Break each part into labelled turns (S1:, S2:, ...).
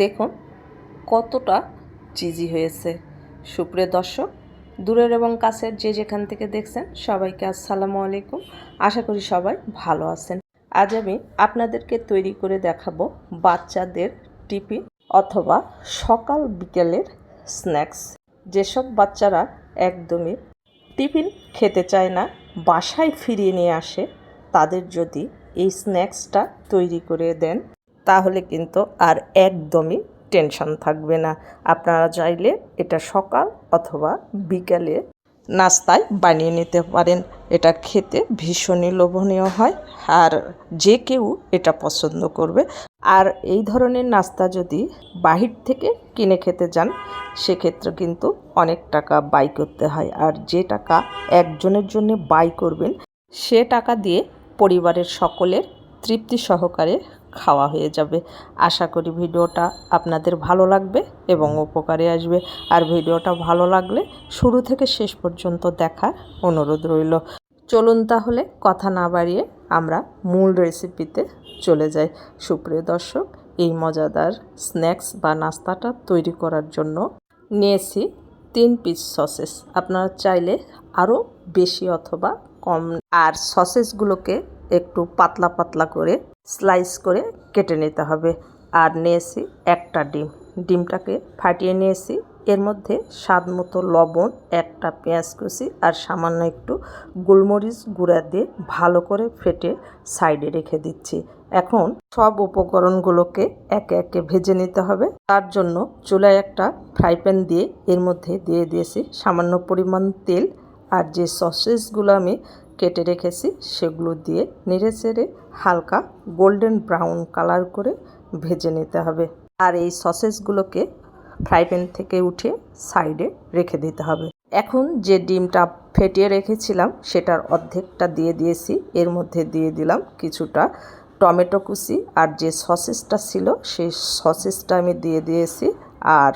S1: দেখুন, কতটা চিজি হয়েছে। সুপ্রিয় দর্শক, দূরের এবং কাছের যে যেখান থেকে দেখছেন, সবাইকে আসসালামু আলাইকুম। আশা করি সবাই ভালো আছেন। আজ আমি আপনাদেরকে তৈরি করে দেখাবো বাচ্চাদের টিফিন অথবা সকাল বিকেলের স্ন্যাক্স। যেসব বাচ্চারা একদমই টিফিন খেতে চায় না, বাসায় ফিরিয়ে নিয়ে আসে, তাদের যদি এই স্ন্যাক্সটা তৈরি করে দেন তাহলে কিন্তু আর একদমই টেনশন থাকবে না। আপনারা চাইলে এটা সকাল অথবা বিকালে নাস্তায় বানিয়ে নিতে পারেন। এটা খেতে ভীষণই লোভনীয় হয় আর যে কেউ এটা পছন্দ করবে। আর এই ধরনের নাস্তা যদি বাহির থেকে কিনে খেতে যান সেক্ষেত্রে কিন্তু অনেক টাকা বাই করতে হয়। আর যে টাকা একজনের জন্য বাই করবেন, সে টাকা দিয়ে পরিবারের সকলের তৃপ্তি সহকারে খাওয়া হয়ে যাবে। আশা করি ভিডিওটা আপনাদের ভালো লাগবে এবং উপকারে আসবে। আর ভিডিওটা ভালো লাগলে শুরু থেকে শেষ পর্যন্ত দেখার অনুরোধ রইল। চলুন তাহলে কথা না বাড়িয়ে আমরা মূল রেসিপিতে চলে যাই। সুপ্রিয় দর্শক, এই মজাদার স্ন্যাক্স বা নাস্তাটা তৈরি করার জন্য নিয়েছি তিন পিস সসেস আপনারা চাইলে আরও বেশি অথবা কম। আর সসেসগুলোকে একটু পাতলা পাতলা করে স্লাইস করে কেটে নিতে হবে। আর নিয়েছি একটা ডিম। ডিমটাকে ফাটিয়ে নিয়েছি। এর মধ্যে স্বাদ মতো লবণ, একটা পেঁয়াজ কুচি আর সামান্য একটু গোলমরিচ গুঁড়া দিয়ে ভালো করে ফেটে সাইডে রেখে দিচ্ছি। এখন সব উপকরণগুলোকে একে একে ভেজে নিতে হবে। তার জন্য চুলায় একটা ফ্রাই প্যান দিয়ে এর মধ্যে দিয়ে দিয়েছি সামান্য পরিমাণ তেল। আর যে সসেসগুলো আমি কেটে রেখেছি, সেগুলো দিয়ে নেড়ে চেড়ে হালকা গোল্ডেন ব্রাউন কালার করে ভেজে নিতে হবে। আর এই সসেসগুলোকে ফ্রাই প্যান থেকে উঠে সাইডে রেখে দিতে হবে। এখন যে ডিমটা ফেটিয়ে রেখেছিলাম, সেটার অর্ধেকটা দিয়ে দিয়েছি। এর মধ্যে দিয়ে দিলাম কিছুটা টমেটো কুচি আর যে সসেসটা ছিল, সেই সসেসটা আমি দিয়ে দিয়েছি। আর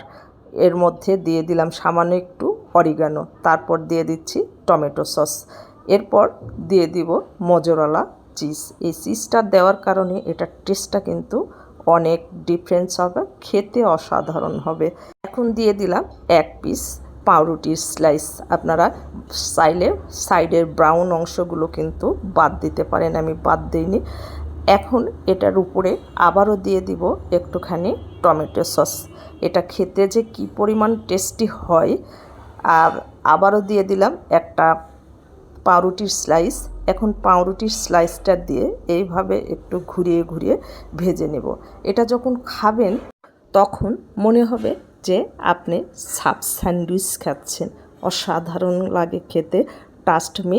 S1: এর মধ্যে দিয়ে দিলাম সামান্য একটু অরিগানো। তারপর দিয়ে দিচ্ছি টমেটো সস। এরপর দিয়ে দিব মজরালা চিজ এই চিজটা দেওয়ার কারণে এটার টেস্টটা কিন্তু অনেক ডিফারেন্স হবে, খেতে অসাধারণ হবে। এখন দিয়ে দিলাম এক পিস পাউরুটির স্লাইস আপনারা চাইলে সাইডের ব্রাউন অংশগুলো কিন্তু বাদ দিতে পারেন, আমি বাদ দিইনি। এখন এটার উপরে আবারও দিয়ে দিব একটুখানি টমেটো সস। এটা খেতে যে কি পরিমাণ টেস্টি হয়, আর আবারও দিয়ে দিলাম একটা পাউরুটির স্লাইস এখন পাউরুটির স্লাইসটা দিয়ে এইভাবে একটু ঘুরিয়ে ঘুরিয়ে ভেজে নেব। এটা যখন খাবেন, তখন মনে হবে যে আপনি সাব স্যান্ডউইচ খাচ্ছেন। অসাধারণ লাগে খেতে। টাস্ট মি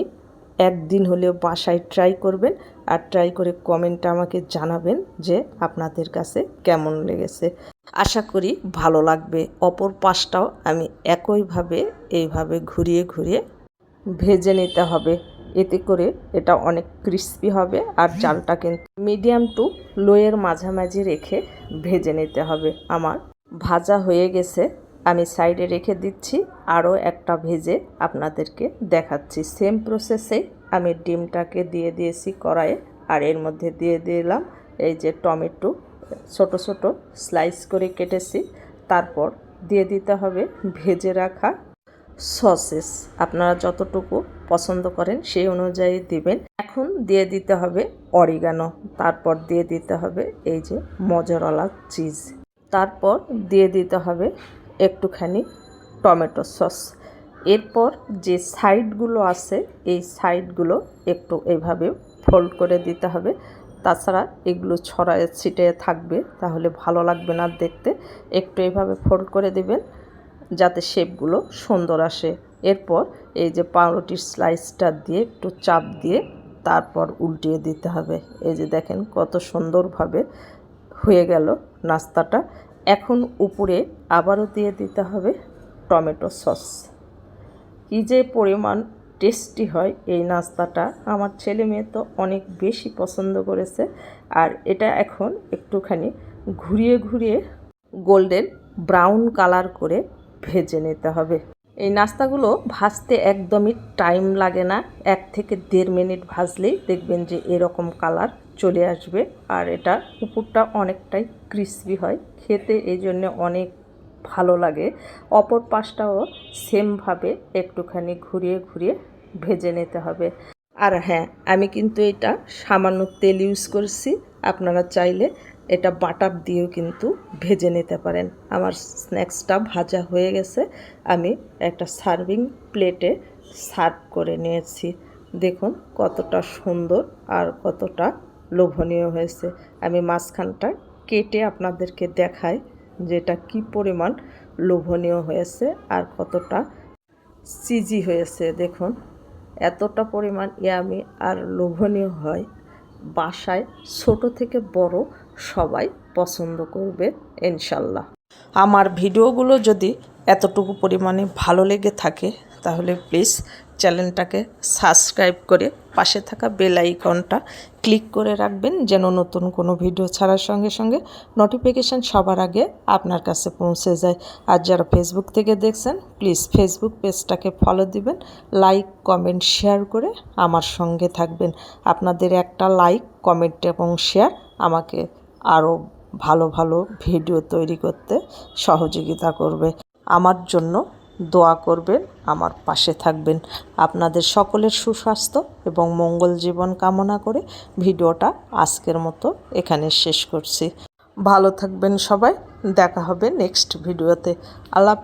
S1: একদিন হলেও বাসায় ট্রাই করবেন আর ট্রাই করে কমেন্টে আমাকে জানাবেন যে আপনাদের কাছে কেমন লেগেছে। আশা করি ভালো লাগবে। অপর পাশটাও আমি একইভাবে, এইভাবে ঘুরিয়ে ঘুরিয়ে ভেজে নিতে হবে। এতে করে এটা অনেক ক্রিস্পি হবে আর চালটা কিন্তু মিডিয়াম টু লোয়ের মাঝামাঝি রেখে ভেজে নিতে হবে। আমার ভাজা হয়ে গেছে। আমি সাইডে রেখে দিচ্ছি। আরও একটা ভেজে আপনাদেরকে দেখাচ্ছি। সেম প্রসেসে আমি ডিমটাকে দিয়ে দিয়েছি কড়াইয়ে। আর এর মধ্যে দিয়ে দিলাম এই যে টমেটো। ছোট ছোট স্লাইস করে কেটেছি। তারপর দিয়ে দিতে হবে ভেজে রাখা সসেস। আপনারা যতটুকু পছন্দ করেন সেই অনুযায়ী দিবেন। এখন দিয়ে দিতে হবে অরিগানো। তারপর দিয়ে দিতে হবে এই যে মজরলা চিজ। তারপর দিয়ে দিতে হবে একটুখানি টমেটো সস। এরপর যে সাইডগুলো আছে, এই সাইডগুলো একটু এইভাবে ফোল্ড করে দিতে হবে। তাছাড়া এগুলো ছড়ায় ছিটে থাকবে, তাহলে ভালো লাগবে না দেখতে। একটু এইভাবে ফোল্ড করে দিবেন। যাতে শেপগুলো সুন্দর আসে। এরপর এই যে পাউরুটির স্লাইসটা দিয়ে একটু চাপ দিয়ে তারপর উল্টিয়ে দিতে হবে। এই যে দেখেন কত সুন্দরভাবে হয়ে গেল নাস্তাটা। এখন উপরে আবারও দিয়ে দিতে হবে টমেটো সস। কী যে পরিমাণ টেস্টি হয় এই নাস্তাটা। আমার ছেলে মেয়ে তো অনেক বেশি পছন্দ করেছে। আর এটা এখন একটুখানি ঘুরিয়ে ঘুরিয়ে গোল্ডেন ব্রাউন কালার করে ভেজে নিতে হবে। এই নাস্তাগুলো ভাজতে একদমই টাইম লাগে না। এক থেকে দেড় মিনিট ভাজলেই দেখবেন যে এরকম কালার চলে আসবে। আর এটা উপরটা অনেকটাই ক্রিসপি হয়। খেতে এই জন্য অনেক ভালো লাগে। অপর পাশটাও সেমভাবে একটুখানি ঘুরিয়ে ঘুরিয়ে ভেজে নিতে হবে। আর হ্যাঁ আমি কিন্তু এটা সামান্য তেল ইউজ করছি। আপনারা চাইলে এটা বাটার দিয়েও কিন্তু ভেজে নিতে পারেন। আমার স্ন্যাক্সটা ভাজা হয়ে গেছে। আমি একটা সার্ভিং প্লেটে সার্ভ করে নিয়েছি। দেখুন কতটা সুন্দর আর কতটা লোভনীয় হয়েছে। আমি মাঝখানটা কেটে আপনাদেরকে দেখাই যে এটা কী পরিমাণ লোভনীয় হয়েছে আর কতটা সিজি হয়েছে। দেখুন এতটা পরিমাণ ইয়ামি আর লোভনীয় হয়। বাসায় ছোট থেকে বড় সবাই পছন্দ করবে, ইনশাল্লাহ। আমার ভিডিওগুলো যদি এতটুকু পরিমাণে ভালো লেগে থাকে, তাহলে প্লিজ চ্যানেলটাকে সাবস্ক্রাইব করে পাশে থাকা বেল আইকনটা ক্লিক করে রাখবেন, যেন নতুন কোনো ভিডিও ছাড়ার সঙ্গে সঙ্গে নোটিফিকেশান সবার আগে আপনার কাছে পৌঁছে যায়। আর যারা ফেসবুক থেকে দেখছেন, প্লিজ ফেসবুক পেজটাকে ফলো দিবেন লাইক কমেন্ট শেয়ার করে আমার সঙ্গে থাকবেন। আপনাদের একটা লাইক কমেন্ট এবং শেয়ার আমাকে আরও ভালো ভালো ভিডিও তৈরি করতে সহযোগিতা করবে। আমার জন্য দোয়া করবেন, আমার পাশে থাকবেন। আপনাদের সকলের সুস্বাস্থ্য এবং মঙ্গল জীবন কামনা করে ভিডিওটা আজকের মতো এখানে শেষ করছি। ভালো থাকবেন সবাই, দেখা হবে নেক্সট ভিডিওতে। আল্লাহ